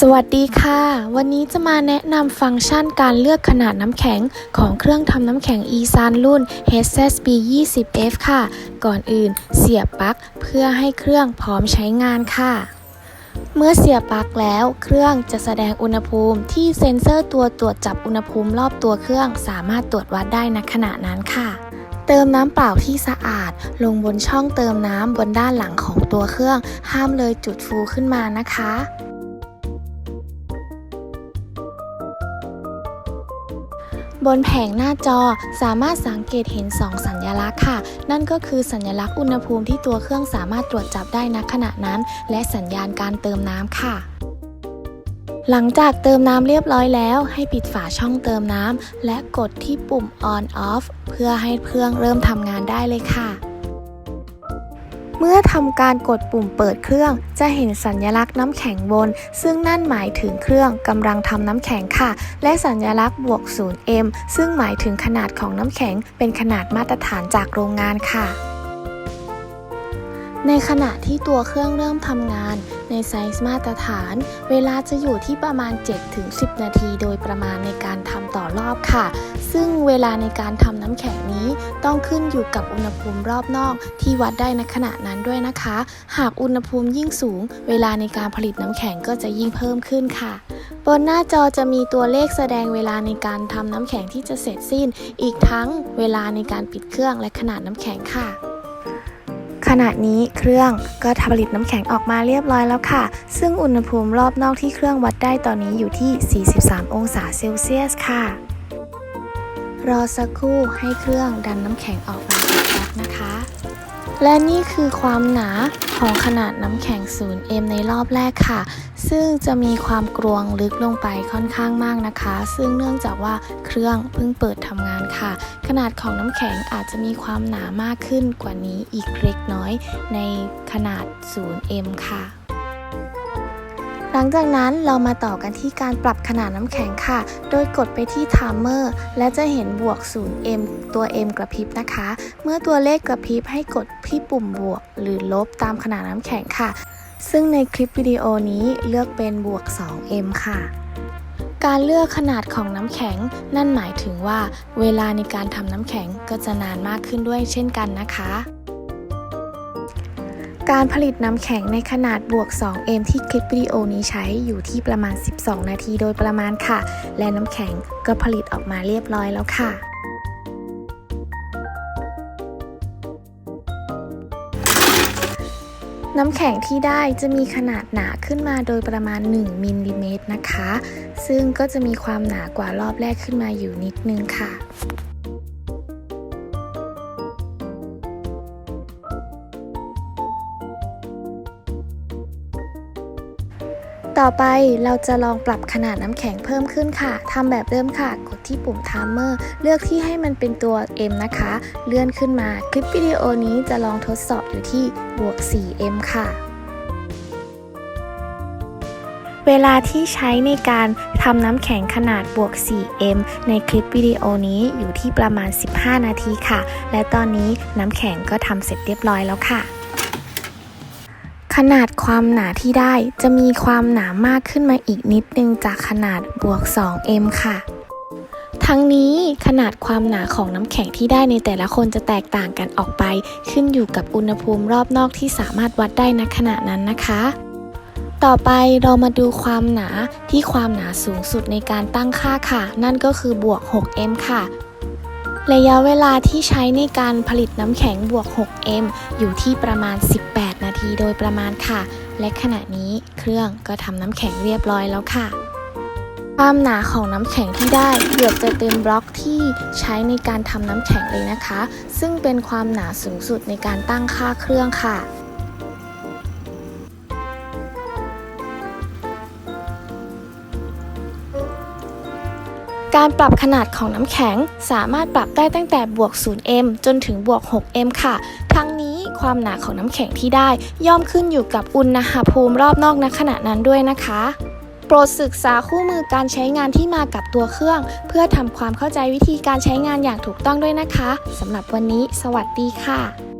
สวัสดีค่ะ วันนี้จะมาแนะนำฟังก์ชันการเลือกขนาดน้ำแข็งของเครื่องทำน้ำแข็ง e s a n รุ่น HSB 20F ค่ะ ก่อนอื่นเสียบปลั๊กเพื่อให้เครื่องพร้อมใช้งานค่ะ เมื่อเสียบปลั๊กแล้ว เครื่องจะแสดงอุณหภูมิที่เซ็นเซอร์ตัวตรวจจับอุณหภูมิรอบตัวเครื่อง สามารถตรวจวัดได้ณขณะนั้นค่ะ เติมน้ำเปล่าที่สะอาด ลงบนช่องเติมน้ำบนด้านหลังของตัวเครื่อง ห้ามเลยจุดฟูขึ้นมานะคะ บนแผงหน้าจอสามารถสังเกตเห็น 2 สัญลักษณ์ค่ะ นั่นก็คือสัญลักษณ์อุณหภูมิที่ตัวเครื่องสามารถตรวจจับได้ณขณะนั้น และสัญญาณการเติมน้ำค่ะหลังจากเติมน้ำเรียบร้อยแล้ว ให้ปิดฝาช่องเติมน้ำและกดที่ปุ่ม on off เพื่อให้เครื่องเริ่มทำงานได้เลยค่ะ เมื่อทำการกดปุ่มเปิดเครื่อง จะเห็นสัญลักษณ์น้ำแข็งบน ซึ่งนั่นหมายถึงเครื่องกำลังทำน้ำแข็งค่ะ และสัญลักษณ์บวก 0m ซึ่งหมายถึงขนาดของน้ำแข็งเป็นขนาดมาตรฐานจากโรงงานค่ะ ในขณะที่ตัวเครื่องเริ่มทำงาน ในไซส์มาตรฐาน เวลาจะอยู่ที่ประมาณ 7-10 นาทีโดยประมาณในการทำต่อรอบค่ะ ซึ่งเวลาในการทำน้ำแข็งนี้ ต้องขึ้นอยู่กับอุณหภูมิรอบนอกที่วัดได้ในขณะนั้นด้วยนะคะ หากอุณหภูมิยิ่งสูง เวลาในการผลิตน้ำแข็งก็จะยิ่งเพิ่มขึ้นค่ะ บนหน้าจอจะมีตัวเลขแสดงเวลาในการทำน้ำแข็งที่จะเสร็จสิ้น อีกทั้งเวลาในการปิดเครื่องและขนาดน้ำแข็งค่ะ ณะนี้เครื่องก็ทผลิตน้ำแข็งออกมาเรียบร้อยแล้วค่ะ ซึ่งอุณหภูมิรอบนอกที่เครื่องวัดได้ตอนนี้อยู่ที่ 43 องศาเซลเซียสค่ะ รอสักครู่ให้เครื่องดันน้ำแข็งออกมาจากแพ็คนะคะ และนี่คือความหนาของขนาดน้ำแข็ง 0M ในรอบแรกค่ะ ซึ่งจะมีความกรวงลึกลงไปค่อนข้างมากนะคะ ซึ่งเนื่องจากว่าเครื่องเพิ่งเปิดทำงานค่ะ ขนาดของน้ำแข็งอาจจะมีความหนามากขึ้นกว่านี้อีกเล็กน้อยในขนาด 0M ค่ะ หลังจากนั้นเรามาต่อกันที่การปรับขนาดน้ำแข็งค่ะ โดยกดไปที่ timer และจะเห็นบวก 0m ตัว m กระพริบนะคะ เมื่อตัวเลขกระพริบให้กดที่ปุ่มบวก หรือลบตามขนาดน้ำแข็งค่ะ ซึ่งในคลิปวิดีโอนี้เลือกเป็นบวก 2m ค่ะการเลือกขนาดของน้ำแข็ง นั่นหมายถึงว่า เวลาในการทำน้ำแข็งก็จะนานมากขึ้นด้วยเช่นกันนะคะ การผลิตน้ำแข็งในขนาดบวก 2m ที่คลิปวิดีโอนี้ใช้อยู่ที่ประมาณ 12 นาทีโดยประมาณค่ะ และน้ำแข็งก็ผลิตออกมาเรียบร้อยแล้วค่ะน้ำแข็งที่ได้จะมีขนาดหนาขึ้นมาโดยประมาณ 1มิลลิเมตรนะคะ ซึ่งก็จะมีความหนากว่ารอบแรกขึ้นมาอยู่นิดนึงค่ะ ต่อไปเราจะลองปรับขนาดน้ำแข็งเพิ่มขึ้นค่ะทำแบบเดิมค่ะ กดที่ปุ่ม timer เลือกที่ให้มันเป็นตัว m นะคะ เลื่อนขึ้นมา คลิปวิดีโอนี้จะลองทดสอบอยู่ที่บวก 4m ค่ะ เวลาที่ใช้ในการทำน้ำแข็งขนาดบวก 4m ในคลิปวิดีโอนี้อยู่ที่ประมาณ 15 นาทีค่ะ และตอนนี้น้ำแข็งก็ทำเสร็จเรียบร้อยแล้วค่ะ ขนาดความหนาที่ได้จะมีความหนามากขึ้นมาอีกนิดนึงจากขนาดบวก 2m ค่ะ ทั้งนี้ขนาดความหนาของน้ำแข็งที่ได้ในแต่ละคนจะแตกต่างกันออกไป ขึ้นอยู่กับอุณหภูมิรอบนอกที่สามารถวัดได้ณขณะนั้นนะคะ ต่อไปเรามาดูความหนาที่ความหนาสูงสุดในการตั้งค่าค่ะ นั่นก็คือบวก 6m ค่ะระยะเวลาที่ใช้ในการผลิตน้ำแข็งบวก 6m อยู่ที่ประมาณ 18 ทีโดยประมาณค่ะ และขณะนี้เครื่องก็ทำน้ำแข็งเรียบร้อยแล้วค่ะ ความหนาของน้ำแข็งที่ได้เกือบจะเต็มบล็อกที่ใช้ในการทำน้ำแข็งเลยนะคะ ซึ่งเป็นความหนาสูงสุดในการตั้งค่าเครื่องค่ะ การปรับขนาดของน้ำแข็งสามารถปรับได้ตั้งแต่บวก 0m จนถึงบวก 6m ค่ะ ทั้งนี้ความหนาของน้ำแข็งที่ได้ย่อมขึ้นอยู่กับอุณหภูมิรอบนอกณขณะนั้นด้วยนะคะ โปรดศึกษาคู่มือการใช้งานที่มากับตัวเครื่อง เพื่อทำความเข้าใจวิธีการใช้งานอย่างถูกต้องด้วยนะคะสำหรับวันนี้ สวัสดีค่ะ